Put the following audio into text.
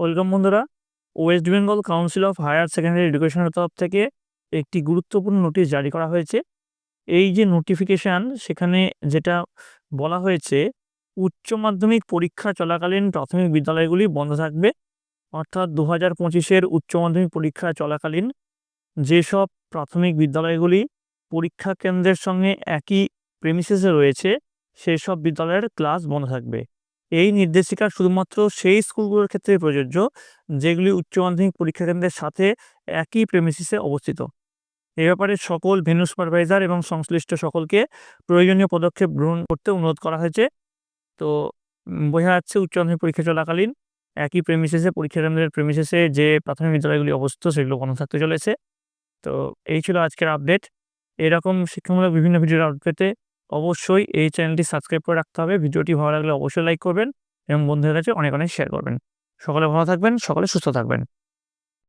Welcome বন্ধুরা। West Bengal council of higher secondary এডুকেশনের তরফ থেকে একটি গুরুত্বপূর্ণ নোটিশ জারি করা হয়েছে। এই যে নোটিফিকেশান, সেখানে যেটা বলা হয়েছে, উচ্চ মাধ্যমিক পরীক্ষা চলাকালীন প্রাথমিক বিদ্যালয়গুলি বন্ধ থাকবে। অর্থাৎ দু হাজার পঁচিশের উচ্চ মাধ্যমিক পরীক্ষা চলাকালীন যেসব প্রাথমিক বিদ্যালয়গুলি পরীক্ষা কেন্দ্রের সঙ্গে একই প্রেমিসেসে রয়েছে সেই সব বিদ্যালয়ের ক্লাস বন্ধ থাকবে। এই নির্দেশিকা শুধুমাত্র সেই স্কুলগুলোর ক্ষেত্রে প্রযোজ্য, যেগুলি উচ্চ মাধ্যমিক পরীক্ষা কেন্দ্রের সাথে একই প্রেমিসিসে অবস্থিত। এ ব্যাপারে সকল ভেন্যু সুপারভাইজার এবং সংশ্লিষ্ট সকলকে প্রয়োজনীয় পদক্ষেপ গ্রহণ করতে অনুরোধ করা হয়েছে। তো বোঝা যাচ্ছে উচ্চ মাধ্যমিক পরীক্ষা চলাকালীন একই প্রেমিসেসে পরীক্ষা কেন্দ্রের প্রেমিসেসে যে প্রাথমিক বিদ্যালয়গুলি অবস্থিত সেগুলো বন্ধ থাকতে চলেছে। তো, এই ছিল আজকের আপডেট এরকম শিক্ষামূলক বিভিন্ন ভিডিওর আপডেট অবশ্যই এই চ্যানেলটি সাবস্ক্রাইব করে রাখতে হবে। ভিডিওটি ভালো লাগলে অবশ্যই লাইক করবেন এবং বন্ধুদের কাছে অনেক অনেক শেয়ার করবেন। সকলে ভালো থাকবেন, সকলে সুস্থ থাকবেন।